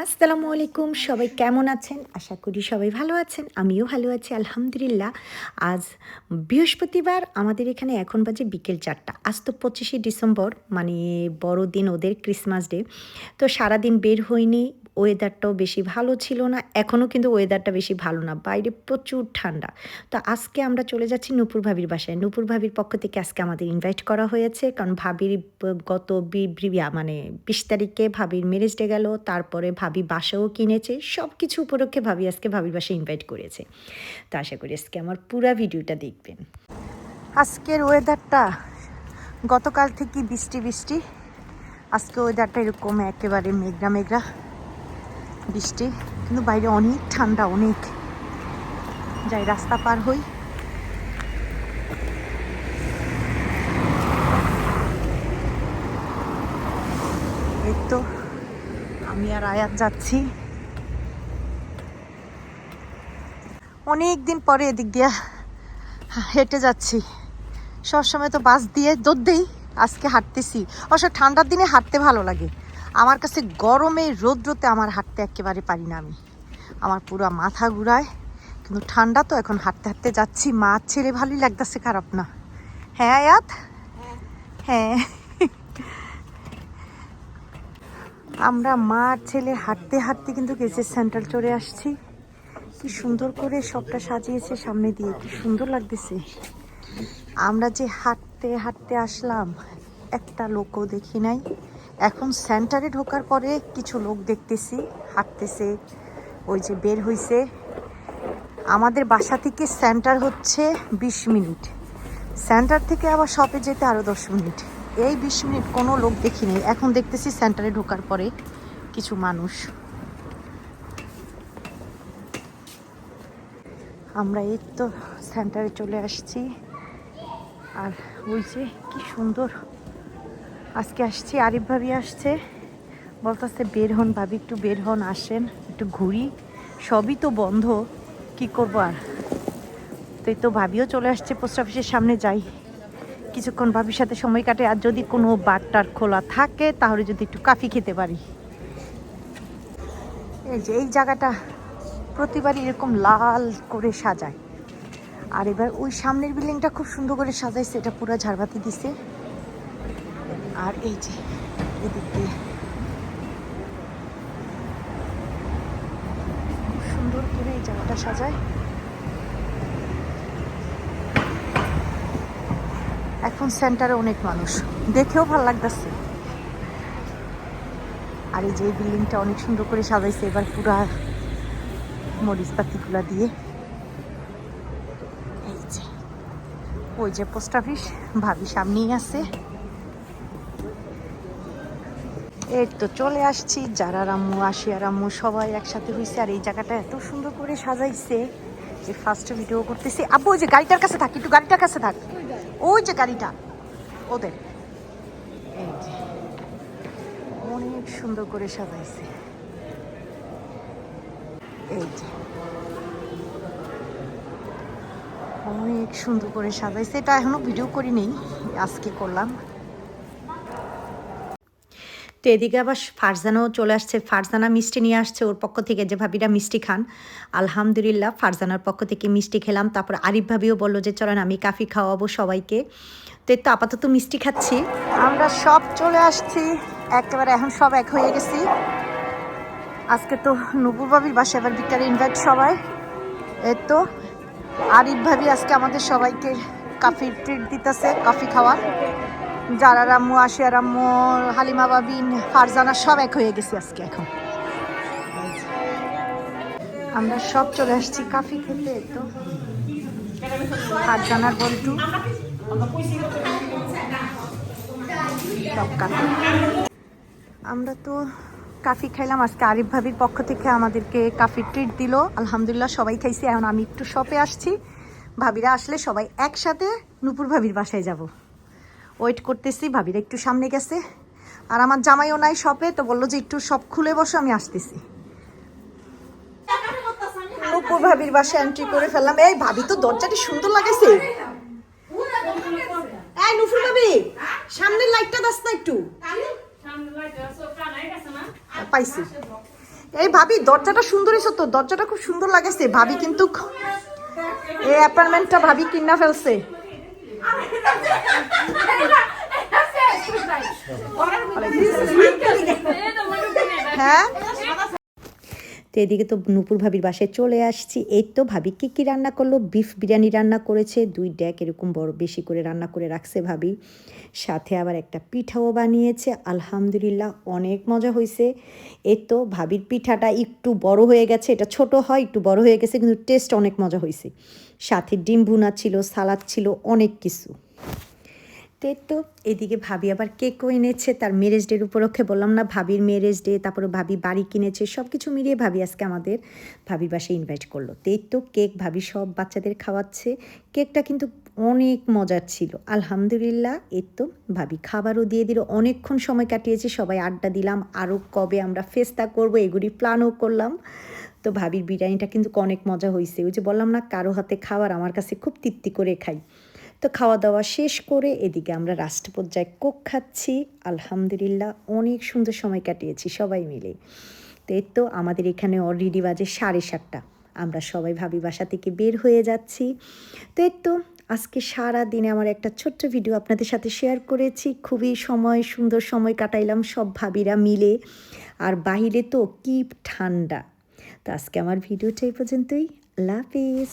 আসসালামু আলাইকুম সবাই কেমন আছেন? আশা করি সবাই ভালো আছেন, আমিও ভালো আছি, আলহামদুলিল্লাহ। আজ বৃহস্পতিবার, আমাদের এখানে এখন বাজে বিকেল চারটা। আজ তো পঁচিশে ডিসেম্বর মানে বড়দিন ওদের ক্রিসমাস ডে। তো সারাদিন বের হয়নি ওয়েদারটাও বেশি ভালো ছিল না, এখনও কিন্তু ওয়েদারটা বেশি ভালো না, বাইরে প্রচুর ঠান্ডা। তো আজকে আমরা চলে যাচ্ছি নূপুর ভাবির বাসায়। নূপুর ভাবির পক্ষ থেকে আজকে আমাদের ইনভাইট করা হয়েছে, কারণ ভাবির গত মানে বিশ তারিখে ভাবির ম্যারেজ ডে গেল, তারপরে ভাবি বাসাও কিনেছে সব কিছু উপলক্ষে ভাবি আজকে ভাবির বাসায় ইনভাইট করেছে। তো আশা করি আজকে আমার পুরো ভিডিওটা দেখবেন। আজকের ওয়েদারটা গতকাল থেকে বৃষ্টি বৃষ্টি, আজকে ওয়েদারটা এরকম একেবারে মেঘরা মেঘলা। বৃষ্টি, কিন্তু বাইরে অনেক ঠান্ডা, অনেক। যাই, রাস্তা পার হই। এই তো আমি আর আয়াত যাচ্ছি। অনেক দিন পরে এদিক দিয়া হেঁটে যাচ্ছি। সবসময় তো বাস দিয়ে দৌড় আজকে হাঁটতেছি। অবশ্য ঠান্ডার দিনে হাঁটতে ভালো লাগে। আমার কাছে গরমে রোদ্রতে আমার হাঁটতে একেবারে পারি না আমি। আমার পুরো মাথা ঘুরায়, কিন্তু ঠান্ডা তো এখন হাঁটতে হাঁটতে যাচ্ছি। মা, ছেলে ভালোই লাগতেছে, খারাপ না। হ্যাঁ আয়াত? হ্যাঁ। আমরা মা ছেলে হাঁটতে হাঁটতে কিন্তু গেছে সেন্ট্রাল চড়ে আসছি। কি সুন্দর করে সবটা সাজিয়েছে সামনে দিয়ে, কি সুন্দর লাগতেছে। আমরা যে হাঁটতে হাঁটতে আসলাম, একটা লোকও দেখি নাই। এখন সেন্টারে ঢোকার পরে কিছু লোক দেখতেছি, হাঁটতেছে, ওই যে বের হইছে। আমাদের বাসা থেকে সেন্টার হচ্ছে বিশ মিনিট। সেন্টার থেকে আবার শপে যেতে আরও দশ মিনিট। এই বিশ মিনিট কোনো লোক দেখিনি। এখন দেখতেছি সেন্টারে ঢোকার পরে কিছু মানুষ। আমরা এই তো সেন্টারে চলে আসছি। আর ওই যে কি সুন্দর আজকে আসছি, আরিফ ভাবি আসছে। বলতেছে, বের হন ভাবি, একটু বের হন, আসেন, একটু ঘুরি। সবই তো বন্ধ, কি করব আর? তো এই তো ভাবিও চলে আসছে পোস্ট অফিসের সামনে, যাই। কিছুক্ষণ ভাবির সাথে সময় কাটে, আর যদি কোনো বারটার খোলা থাকে, তাহলে যদি একটু কাফি খেতে পারি। এই যে, এই জায়গাটা প্রতিবার এরকম লাল করে সাজায়। আর এবার ওই সামনের বিল্ডিংটা খুব সুন্দর করে সাজাইছে, এটা পুরো ঝাড়বাতি দিছে। আর এই যে, এদিক দিয়ে। সুন্দর করে এই জায়গাটা সাজায়। এখন সেন্টারে অনেক মানুষ। দেখেও ভালো লাগতেছে। আর এই যে বিল্ডিংটা অনেক সুন্দর করে সাজাইছে, এবার পুরা মরিচ পাতিগুলা দিয়ে। এই যে, ওই যে পোস্ট অফিস, ভাবি সামনেই আছে। এই তো চলে আসছি, যারা রাম্মু আশিয়া রাম্মু সবাই একসাথে হয়েছে আর এই জায়গাটা এত সুন্দর করে সাজাইছে যে ফার্স্ট ভিডিও করতেছি। আব্বু, ওই যে গাড়িটার কাছে থাক, একটু গাড়িটার কাছে থাক। ওই যে গাড়িটা, ওদের। এই যে, অনেক সুন্দর করে সাজাইছে। এই যে, অনেক সুন্দর করে সাজাইছে। এটা এখনও ভিডিও করিনি, আজকে করলাম। তো এদিকে আবার ফারজানাও চলে আসছে। ফারজানা মিষ্টি নিয়ে আসছে ওর পক্ষ থেকে, যে ভাবিরা মিষ্টি খান। আলহামদুলিল্লাহ, ফারজানার পক্ষ থেকে মিষ্টি খেলাম। তারপর আরিফ ভাবিও বলল যে, চলেন আমি কাফি খাওয়াবো সবাইকে। তো তো আপাতত মিষ্টি খাচ্ছি। আমরা সব চলে আসছি। একেবারে এখন সব এক হয়ে গেছি। আজকে তো নবুর ভাবির বাসায় এবার বিকালে ইনভাইট সবাই। এই তো আরিফ ভাবি আজকে আমাদের সবাইকে কাফি ট্রিট দিতেছে, কফি খাওয়ার। যারা রাম্মু, আশিয়া রাম্মু, হালিমা বাবিন, ফারজানা সব এক হয়ে গেছি আজকে এখন। আমরা সব চলে আসছি কাফি খেতে তো। ফারজানার বল্টু। আমরা তো কাফি খাইলাম, আজকে আরিফ ভাবির পক্ষ থেকে আমাদেরকে কাফি ট্রিট দিল। আলহামদুলিল্লাহ সবাই খাইছি, এখন আমি একটু শপে আসছি। ভাবিরা আসলে সবাই একসাথে নুপুর ভাবির বাসায় যাব। ওয়েট করতেছি, ভাবিরা একটু সামনে গেছে। আর আমার জামাইও নাই শপে তো বলল যে একটু সব খুলে বসো, আমি আসতেছি। নুপুর ভাবির বাসায় এন্ট্রি করে ফেললাম। এই ভাবি তো দরজাটি সুন্দর লাগেছে এই ভাবি, সামনের লাইটটা একটু। পাইছি। এই ভাবি, দরজাটা সুন্দর হয়েছে তো, দরজাটা খুব সুন্দর লাগেছে ভাবি কিন্তু এই অ্যাপার্টমেন্টটা ভাবি কিনা ফেলছে। হ্যাঁ? তো এদিকে তো নুপুর ভাবির বাসায় চলে আসছি। এই তো ভাবি কী কী রান্না করল? বিফ বিরিয়ানি রান্না করেছে, দুই ড্যাক এরকম বড় বেশি করে রান্না করে রাখছে ভাবি। সাথে আবার একটা পিঠাও বানিয়েছে, আলহামদুলিল্লাহ অনেক মজা হয়েছে এই তো ভাবির পিঠাটা একটু বড় হয়ে গেছে, এটা ছোট হয়, একটু বড় হয়ে গেছে, কিন্তু টেস্ট অনেক মজা হয়েছে সাথে ডিম ভুনা ছিল, সালাদ ছিল, অনেক কিছু। তো তো এদিকে ভাবি আবার কেকও এনেছে, তার ম্যারেজ ডের উপলক্ষে বললাম না, ভাবির ম্যারেজ ডে তারপরে ভাবি বাড়ি কিনেছে সব কিছু মিলিয়ে ভাবি আজকে আমাদের ভাবির বাসায় ইনভাইট করল। তো এই তো কেক ভাবি সব বাচ্চাদের খাওয়াচ্ছে, কেকটা কিন্তু অনেক মজার ছিল। আলহামদুলিল্লাহ, এই তো ভাবি খাবারও দিয়ে দিল, অনেকক্ষণ সময় কাটিয়েছি, সবাই আড্ডা দিলাম আরও কবে আমরা ফেস্তা করব এগুলি প্ল্যানও করলাম। তো ভাবির বিরিয়ানিটা কিন্তু অনেক মজা হয়েছে ওই যে বললাম না, কারও হাতে খাবার আমার কাছে খুব তৃপ্তি করে খাই। তো খাওয়া দাওয়া শেষ করে এদিকে আমরা রাষ্ট্র পর্যায়ে কোক খাচ্ছি। আলহামদুলিল্লাহ অনেক সুন্দর সময় কাটিয়েছি সবাই মিলে। তো এই তো আমাদের এখানে অলরেডি বাজে সাড়ে সাতটা। আমরা সবাই ভাবি বাসা থেকে বের হয়ে যাচ্ছি। তো এই তো আজকে সারা দিনে আমার একটা ছোট্ট ভিডিও আপনাদের সাথে শেয়ার করেছি। খুবই সময়, সুন্দর সময় কাটাইলাম সব ভাবিরা মিলে। আর বাইরে তো কি ঠান্ডা। তো আজকে আমার ভিডিওটা এই পর্যন্তই। আল্লাহ হাফিজ।